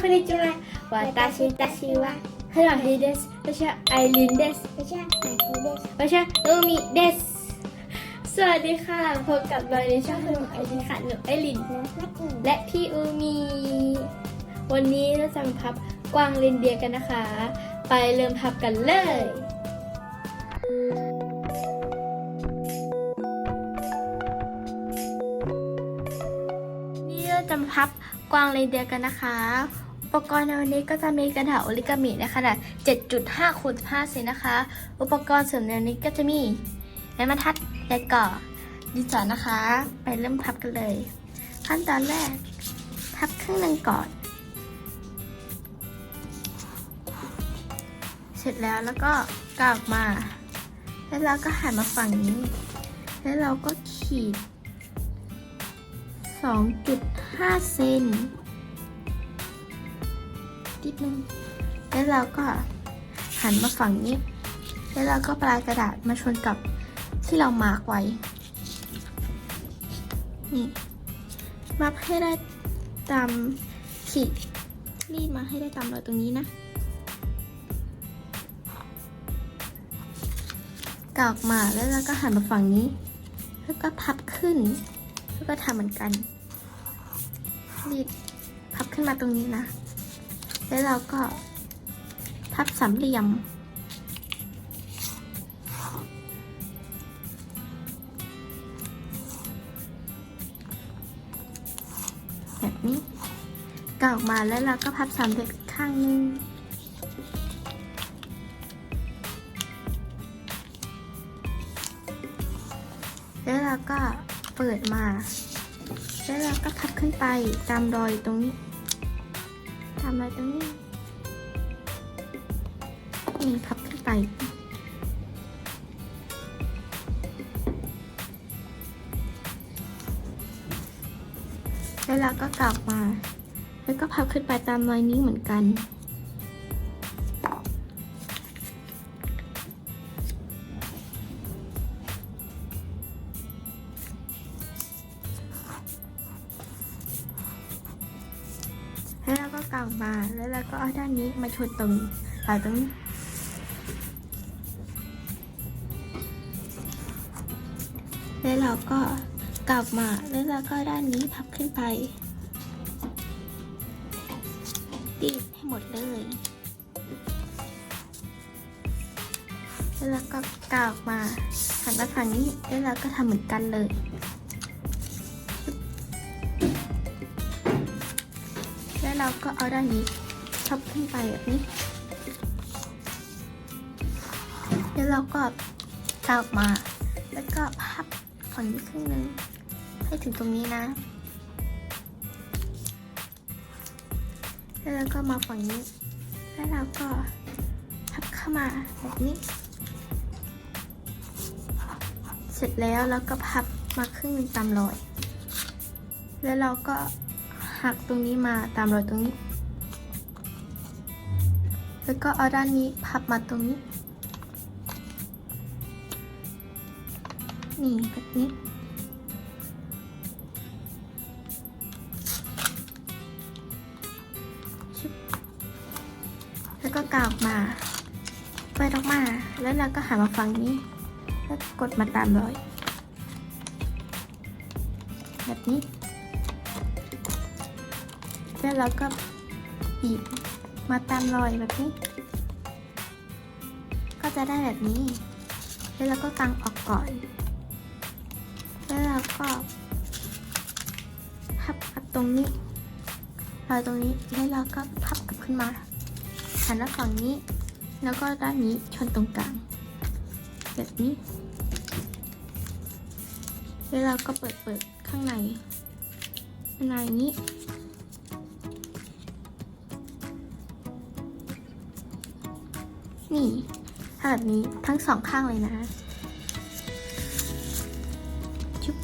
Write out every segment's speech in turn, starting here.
こんにちは。私たちはフラヒです。私はアイリンです。私はマキです。私はนูมิです สวัสดีค่ะ พบกับเราในช่องขนมไอรินค่ะหนูไอริน น้องมากิน และพี่อูมี วันนี้เราจะมาพับกวางเรนเดียร์กันนะคะ ไปเริ่มพับกันเลย นี่เราจะมาพับกวางเรนเดียร์กันนะคะ อุ ปกรณ์ในวันนี้ก็จะมีกระดาษโอริกามิในขนาด 7.5คูณ5เซนนะคะ อุปกรณ์สริมในวันนี้ก็จะมีไม้บรรทัดและก่อดินสอนะคะ ไปเริ่มพับกันเลย ขั้นตอนแรก พับครึ่งหนึ่งก่อน เสร็จแล้วแล้วก็กางออกมา แล้วเราก็หันมาฝั่งนี้ แล้วเราก็ขีด 2.5 เซน นิดนึง แล้วเราก็หันมาฝั่งนี้ แล้วเราก็ปลายกระดาษมาชนกับที่เรามาร์กไว้ นี่ มาร์กให้ได้ตามขีดรีดมาให้ได้ตามรอยตรงนี้นะกาออกมาแล้วเราก็หันมาฝั่งนี้ แล้วก็พับขึ้น แล้วก็ทำเหมือนกันรีดพับขึ้นมาตรงนี้นะ แล้วเราก็พับสามเหลี่ยม แบบนี้กาออกมาแล้วเราก็พับสามเหลี่ยมข้างนึงแล้วเราก็เปิดมา แล้วเราก็พับขึ้นไปตามรอยตรงนี้ ตามรอยตรงนี้นี่พับขึ้นไปแล้วเราก็กลับมา แล้วก็พับขึ้นไปตามรอยนี้เหมือนกัน แล้วเราก็กามา แล้วเราก็เอาด้านนี้มาชนตรงปลายตรงนี้แล้วเราก็กลับมา แล้วเราก็ด้านนี้พับขึ้นไปตีดให้หมดเลย แล้วเราก็กลับมาหันมาฝั่งนี้ แล้วเราก็ทำเหมือนกันเลย เราก็เอาด้านนี้พับขึ้นไปแบบนี้ แล้วเราก็กลับมา แล้วก็พับฝั่งนี้ครึ่งหนึงให้ถึงตรงนี้นะ แล้วเราก็มาฝั่งนี้ แล้วเราก็พับเข้ามาแบบนี้ เสร็จแล้วเราก็พับมาครึ่งหนึงตามรอย แล้วเราก็ หักตรงนี้มาตามรอยตรงนี้ แล้วก็เอาด้านนี้พับมาตรงนี้ นี่แบบนี้ แล้วก็กาวออกมาเปิดออกมา แล้วเราก็หันมาฝั่งนี้ แล้วกดมาตามรอย แบบนี้ แล้วเราก็บีบมาตามรอยแบบนี้ ก็จะได้แบบนี้ แล้วเราก็กางออกก่อน แล้วเราก็พับพับตรงนี้รอยตรงนี้ แล้วเราก็พับกลับขึ้นมาหันมาฝั่งนี้ แล้วก็ด้านนี้ชนตรงกลาง แบบนี้ แล้วเราก็เปิดเปิดข้างในข้างในนี้ นี่ทำแบบนี้ทั้งสองข้างเลยนะชุบ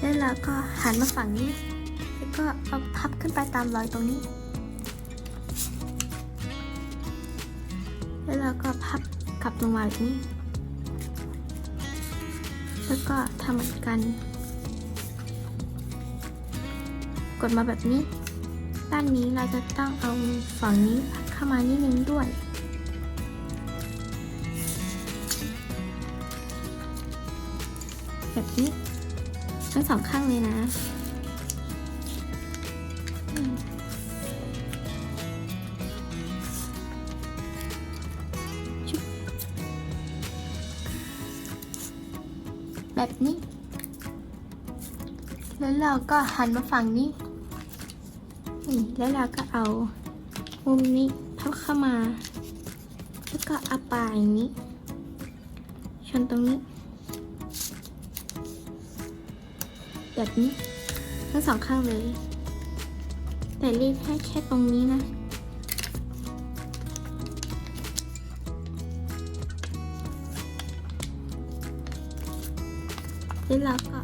แล้วเราก็หันมาฝั่งนี้ แล้วก็เอาพับขึ้นไปตามรอยตรงนี้ พับกลับลงมาแบบนี้ แล้วก็ทำเหมือนกัน กดมาแบบนี้ ด้านนี้เราจะต้องเอาฝั่งนี้เข้ามานิดนึงด้วยแบบนี้ทั้งสองข้างเลยนะ แบบนี้ แล้วเราก็หันมาฝั่งนี้นี่แล้วเราก็เอามุมนี้พับเข้ามา แล้วก็เอาปลายนี้ชนตรงนี้ แบบนี้ ทั้งสองข้างเลย แต่รีดแค่แค่ตรงนี้นะ แล้วเราก็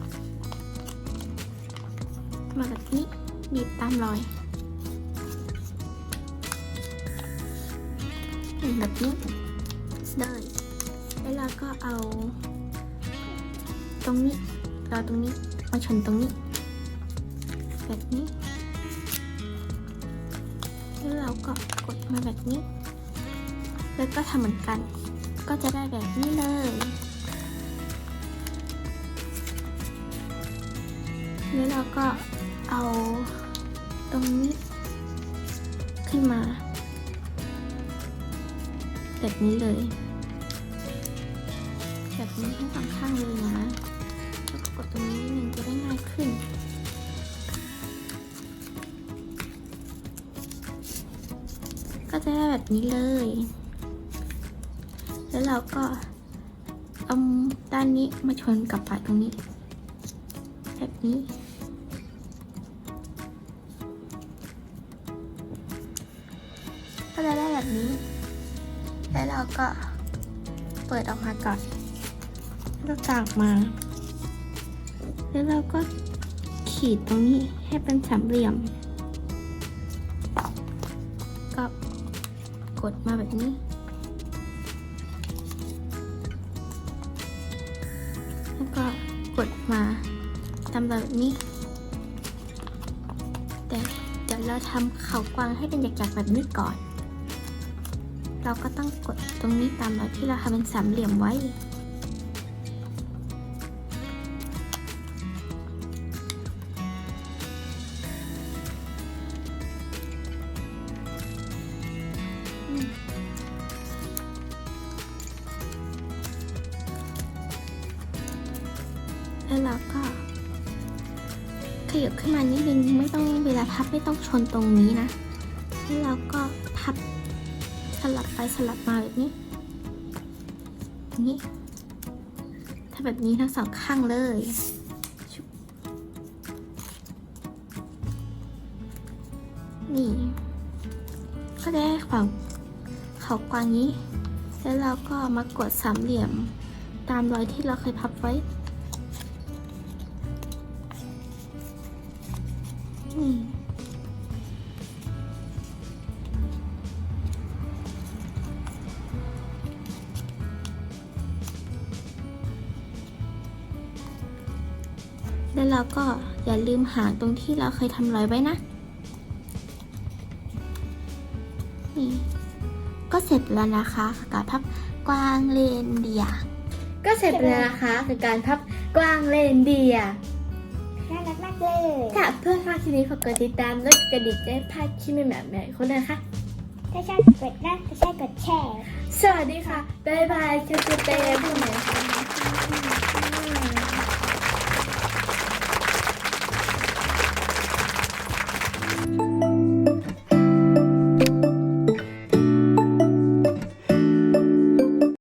มาแบบนี้บีบตามรอยแบบนี้เลยแล้วเราก็เอา ตรงนี้เราตรงนี้มาชนตรงนี้ แบบนี้ แล้วเราก็กดมาแบบนี้ แล้วก็ทำเหมือนกัน ก็จะได้แบบนี้เลย แล้วเราก็เอาตรงนี้ ขึ้นมา แบบนี้เลยแบบนี้ทั้งสองข้างเลยนะแล้วก็กดตรงนี้นิดนึงจะได้ง่ายขึ้นก็จะได้แบบนี้เลย แล้วเราก็เอาด้านนี้มาชนกับปลายตรงนี้ แบบนี้ แบบนี้ แล้วเราก็เปิดออกมาก่อนแล้วกางมา แล้วเราก็ขีดตรงนี้ให้เป็นสามเหลี่ยม ก็กดมาแบบนี้แล้วก็กดมาทำแบบนี้ แต่เดี๋ยวเราทำเขากวางให้เป็นหยักๆแบบนี้ก่อน เราก็ต้องกดตรงนี้ตามรอยที่เราทำเป็นสามเหลี่ยมไว้ แล้วเราก็ขยับขึ้นมานิดนึงไม่ต้องเวลาพับไม่ต้องชนตรงนี้นะ แล้วเราก็พับ สลับไปสลับมาแบบนี้นี้ถ้าแบบนี้ทั้งสองข้างเลยนี่ ก็ได้ความเขากวางนี้ แล้วเราก็มากดสามเหลี่ยมตามรอยที่เราเคยพับไว้ นี่ แล้วเราก็อย่าลืมหางตรงที่เราเคยทำรอยไว้นะ นี่ ก็เสร็จแล้วนะคะกับการพับกวางเลนเดียร์ก็เสร็จแล้วนะคะกับการพับกวางเลนเดียร์น่ารักมากเลยถ้าเพื่อนชอบคลิปนี้ฝากกดติดตามและกระดิ่งแจ้งพลาดคลิปใหม่ๆแบบคนนะคะถ้าชอบกดนะถ้าชอบกดแชร์ สวัสดีค่ะ บ๊ายบายเจอกันใหม่ค่ะ